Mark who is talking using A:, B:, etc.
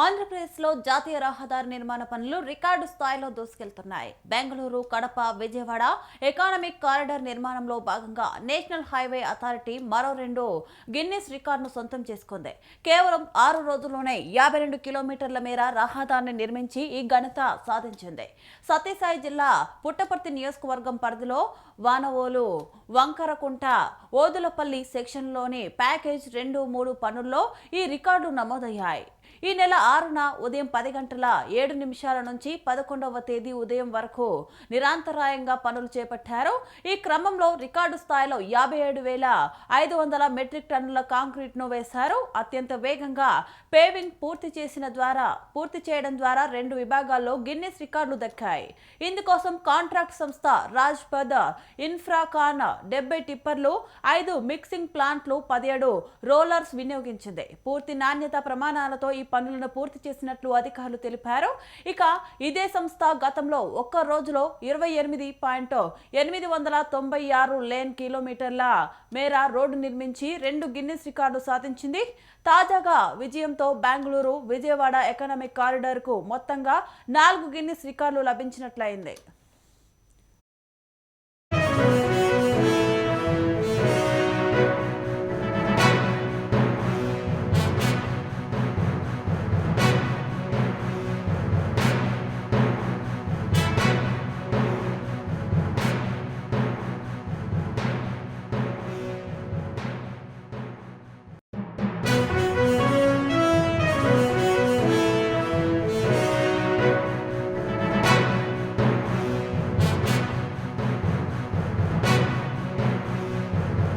A: ఆంధ్రప్రదేశ్లో జాతీయ రహదారి నిర్మాణ పనులు రికార్డు స్థాయిలో దూసుకెళ్తున్నాయి. బెంగళూరు కడప విజయవాడ ఎకానమిక్ కారిడార్ నిర్మాణంలో భాగంగా నేషనల్ హైవే అథారిటీ మరో రెండు గిన్నెస్ రికార్డును సొంతం చేసుకుంది. కేవలం ఆరు రోజుల్లోనే యాభై రెండు కిలోమీటర్ల మేర రహదారిని నిర్మించి ఈ ఘనత సాధించింది. సత్యసాయి జిల్లా పుట్టపర్తి నియోజకవర్గం పరిధిలో వానవోలు వంకరకుంట ఓదులపల్లి సెక్షన్లోని ప్యాకేజ్ రెండు మూడు పనుల్లో ఈ రికార్డు నమోదయ్యాయి. ఈ నెల ఆరున ఉదయం పది గంటల ఏడు నిమిషాల నుంచి పదకొండవ తేదీ ఉదయం వరకు నిరంతరాయంగా పనులు చేపట్టారు. ఈ క్రమంలో రికార్డు స్థాయిలో యాభై ఏడు వేల ఐదు వందల మెట్రిక్ టన్నుల కాంక్రీట్ను వేశారు. అత్యంత వేగంగా పేవింగ్ పూర్తి చేసిన ద్వారా పూర్తి చేయడం ద్వారా రెండు విభాగాల్లో గిన్నిస్ రికార్డులు దక్కాయి. ఇందుకోసం కాంట్రాక్ట్ సంస్థ రాజ్పద్ ఇన్ఫ్రాకాన్ డెబ్బై టిప్పర్లు ఐదు మిక్సింగ్ ప్లాంట్లు పదిహేడు రోలర్స్ వినియోగించింది. పూర్తి నాణ్యత ప్రమాణాలతో ఈ పనులను పూర్తి చేసినట్లు అధికారులు తెలిపారు. ఇక ఇదే సంస్థ గతంలో ఒక్క రోజులో ఇరవై ఎనిమిది పాయింట్ ఎనిమిది వందల తొంభై ఆరు లేన్ కిలోమీటర్ల మేర రోడ్డు నిర్మించి రెండు గిన్నిస్ రికార్డు సాధించింది. తాజాగా విజయంతో బెంగళూరు విజయవాడ ఎకనామిక్ కారిడార్కు మొత్తంగా నాలుగు గిన్నిస్ రికార్డులు లభించినట్లయింది.